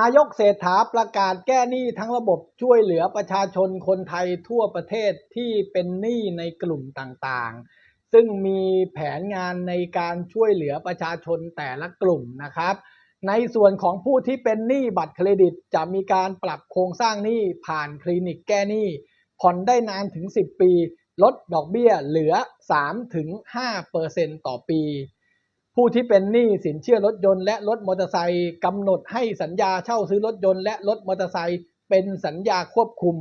นายกเศรษฐาประกาศแก้หนี้ทั้งระบบช่วยเหลือประชาชนคนไทยทั่วประเทศที่เป็นหนี้ในกลุ่มต่างๆ ซึ่งมีแผนงานในการช่วยเหลือประชาชนแต่ละกลุ่มนะครับ ในส่วนของผู้ที่เป็นหนี้บัตรเครดิต จะมีการปรับโครงสร้างหนี้ผ่านคลินิกแก้หนี้ผ่อนได้นานถึง 10 ปี ลดดอกเบี้ยเหลือ 3-5%ต่อปี ผู้ที่เป็นหนี้สินเชื่อรถยนต์และรถมอเตอร์ไซค์กำหนดให้สัญญาเช่าซื้อรถยนต์และรถมอเตอร์ไซค์เป็นสัญญาควบคุม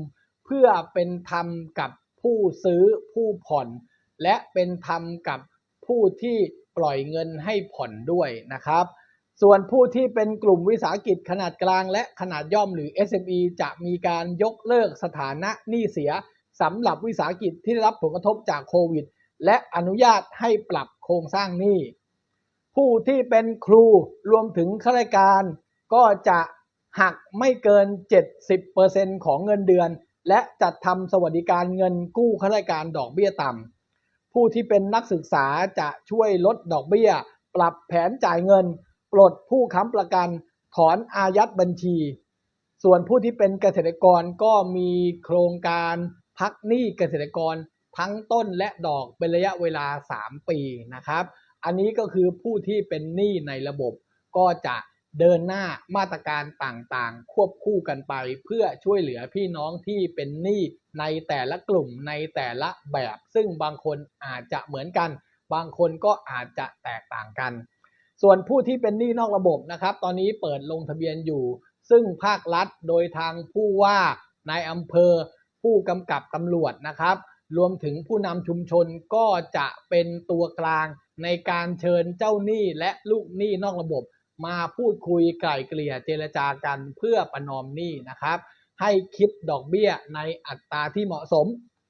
เพื่อเป็นธรรมกับผู้ซื้อผู้ผ่อน และเป็นธรรมกับผู้ที่ปล่อยเงินให้ผ่อนด้วยนะครับ ส่วนผู้ที่เป็นกลุ่มวิสาหกิจขนาดกลางและขนาดย่อมหรือ SME จะมีการยกเลิกสถานะหนี้เสียสำหรับวิสาหกิจที่ได้รับผลกระทบจากโควิด และอนุญาตให้ปรับโครงสร้างหนี้ ผู้ที่เป็นครูรวมถึงข้าราชการก็จะหักไม่เกิน 70%ของเงินเดือน และจัดทำสวัสดิการเงินกู้ข้าราชการดอกเบี้ยต่ำผู้ที่เป็นนักศึกษาจะช่วยลดดอกเบี้ย ปรับแผนจ่ายเงิน ปลดผู้ค้ำประกัน ถอนอายัดบัญชี ส่วนผู้ที่เป็นเกษตรกรก็มีโครงการพักหนี้เกษตรกรทั้งต้นและดอกเป็นระยะเวลา 3 ปีนะครับ อันนี้ก็คือผู้ที่เป็นหนี้ในระบบก็จะเดินหน้ามาตรการต่างๆ ควบคู่กันไป เพื่อช่วยเหลือพี่น้องที่เป็นหนี้ในแต่ละกลุ่มในแต่ละแบบ ซึ่งบางคนอาจจะเหมือนกัน บางคนก็อาจจะแตกต่างกัน ส่วนผู้ที่เป็นหนี้นอกระบบนะครับ ตอนนี้เปิดลงทะเบียนอยู่ ซึ่งภาครัฐโดยทางผู้ว่านายอำเภอ ผู้กำกับตำรวจนะครับ รวมถึงผู้นำชุมชนก็จะเป็นตัวกลางในการเชิญเจ้าหนี้และลูกหนี้นอกระบบ มาพูดคุยไกล่เกลี่ยเจรจากันเพื่อประนอมหนี้นะครับ ให้คิดดอกเบี้ยในอัตราที่เหมาะสม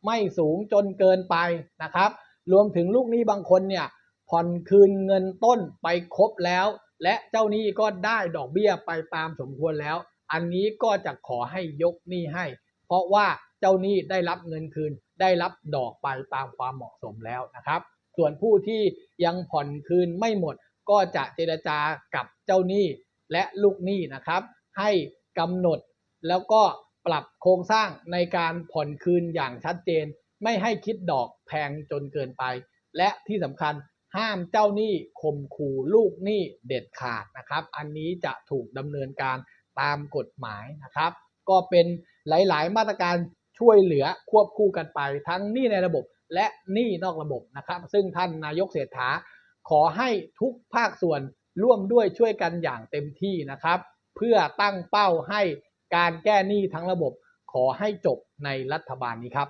ไม่สูงจนเกินไปนะครับ รวมถึงลูกหนี้บางคนเนี่ยผ่อนคืนเงินต้นไปครบแล้ว และเจ้าหนี้ก็ได้ดอกเบี้ยไปตามสมควรแล้ว อันนี้ก็จะขอให้ยกหนี้ให้ เพราะว่า เจ้าหนี้ได้รับเงินคืน ได้รับดอกไปตามความเหมาะสมแล้วนะครับ ส่วนผู้ที่ยังผ่อนคืนไม่หมด ก็จะเจรจากับเจ้าหนี้และลูกหนี้นะครับ ให้กำหนดแล้วก็ปรับโครงสร้างในการผ่อนคืนอย่างชัดเจน ไม่ให้คิดดอกแพงจนเกินไป และที่สำคัญห้ามเจ้าหนี้ข่มขู่ลูกหนี้เด็ดขาดนะครับ อันนี้จะถูกดำเนินการตามกฎหมายนะครับ ก็เป็นหลาย ๆ มาตรการ ช่วยเหลือควบคู่กันไปทั้งหนี้ในระบบและหนี้นอกระบบนะครับ ซึ่งท่านนายกเศรษฐาขอให้ทุกภาคส่วนร่วมด้วยช่วยกันอย่างเต็มที่นะครับ เพื่อตั้งเป้าให้การแก้หนี้ทั้งระบบขอให้จบในรัฐบาลนี้ครับ